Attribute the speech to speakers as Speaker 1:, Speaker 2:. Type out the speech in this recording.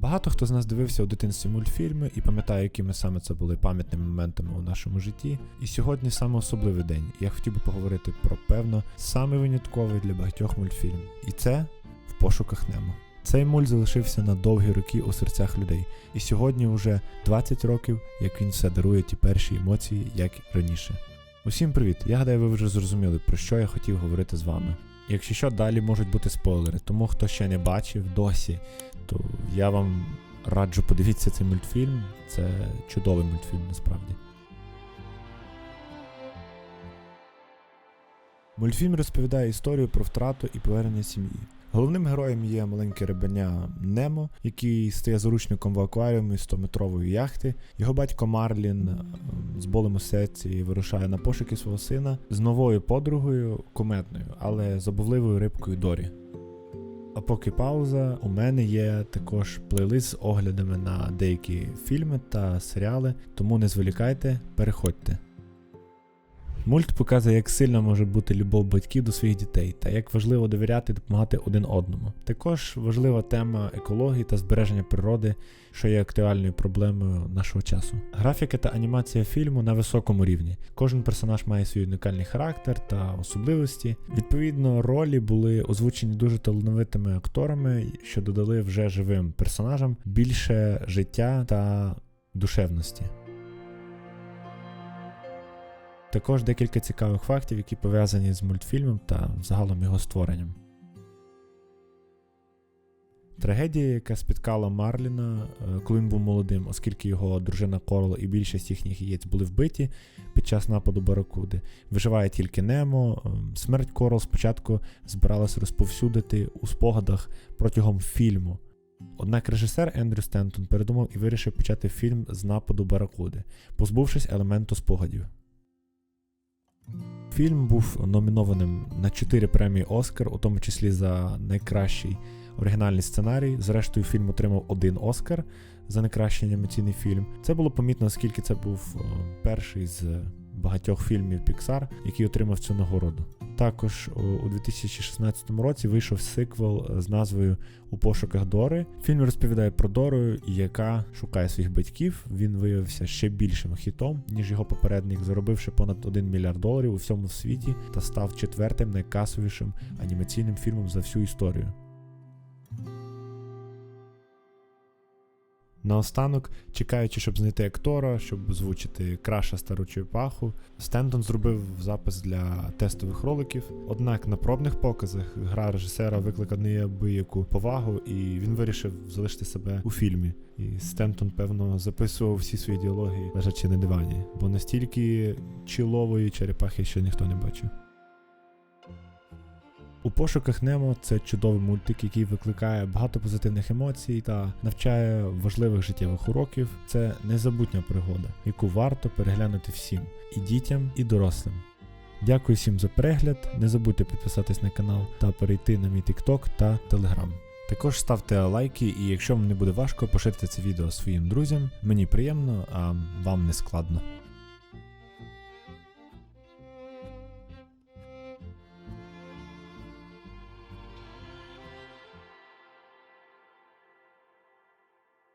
Speaker 1: Багато хто з нас дивився у дитинстві мультфільми і пам'ятає, якими саме це були пам'ятними моментами у нашому житті. І сьогодні саме особливий день. Я хотів би поговорити про певно саме винятковий для багатьох мультфільм. І це в пошуках Немо. Цей мульт залишився на довгі роки у серцях людей, і сьогодні вже 20 років, як він все дарує ті перші емоції, як раніше. Усім привіт! Я гадаю, ви вже зрозуміли, про що я хотів говорити з вами. Якщо що, далі можуть бути спойлери, тому хто ще не бачив досі, то я вам раджу подивіться цей мультфільм. Це чудовий мультфільм насправді. Мультфільм розповідає історію про втрату і повернення сім'ї. Головним героєм є маленьке рибеня Немо, який стає заручником в акваріумі 100-метрової яхти. Його батько Марлін ем, з болем у серці вирушає на пошуки свого сина з новою подругою, куметною, але забувливою рибкою Дорі. А поки пауза, у мене є також плейлист з оглядами на деякі фільми та серіали, тому не зволікайте, переходьте. Мульт показує, як сильна може бути любов батьків до своїх дітей та як важливо довіряти і допомагати один одному. Також важлива тема екології та збереження природи, що є актуальною проблемою нашого часу. Графіка та анімація фільму на високому рівні. Кожен персонаж має свій унікальний характер та особливості. Відповідно, ролі були озвучені дуже талановитими акторами, що додали вже живим персонажам більше життя та душевності. Також декілька цікавих фактів, які пов'язані з мультфільмом та загалом його створенням. Трагедія, яка спіткала Марліна, е, коли він був молодим, оскільки його дружина Корл і більшість їхніх яєць були вбиті під час нападу Баракуди, виживає тільки Немо. Ем, Смерть Корл спочатку збиралася розповсюдити у спогадах протягом фільму. Однак режисер Ендрю Стентон передумав і вирішив почати фільм з нападу Баракуди, позбувшись елементу спогадів. Фільм був номінованим на 4 премії Оскар, у тому числі за найкращий оригінальний сценарій. Зрештою, фільм отримав один Оскар за найкращий анімаційний фільм. Це було помітно, оскільки це був е, перший з багатьох фільмів Pixar, який отримав цю нагороду. Також у 2016 році вийшов сиквел е, з назвою У пошуках Дори. Фільм розповідає про Дору, яка шукає своїх батьків. Він виявився ще більшим хітом, ніж його попередник, заробивши понад 1 мільярд доларів у всьому світі та став четвертим найкасовішим анімаційним фільмом за всю історію. Наостанок, чекаючи, щоб знайти актора, щоб озвучити краша стару черепаху, Стентон зробив запис для тестових роликів. Однак на пробних показах гра режисера викликала неабияку повагу, і він вирішив залишити себе у фільмі. І Стентон, певно, записував всі свої діалоги, лежачи на дивані, бо настільки чілової черепахи ще ніхто не бачив. У пошуках Немо це чудовий мультик, який викликає багато позитивних емоцій та навчає важливих життєвих уроків. Це незабутня пригода, яку варто переглянути всім і дітям, і дорослим. Дякую всім за перегляд. Не забудьте підписатись на канал та перейти на мій TikTok та Telegram. Також ставте лайки, і якщо вам не буде важко, поширте це відео своїм друзям. Мені приємно, а вам не складно.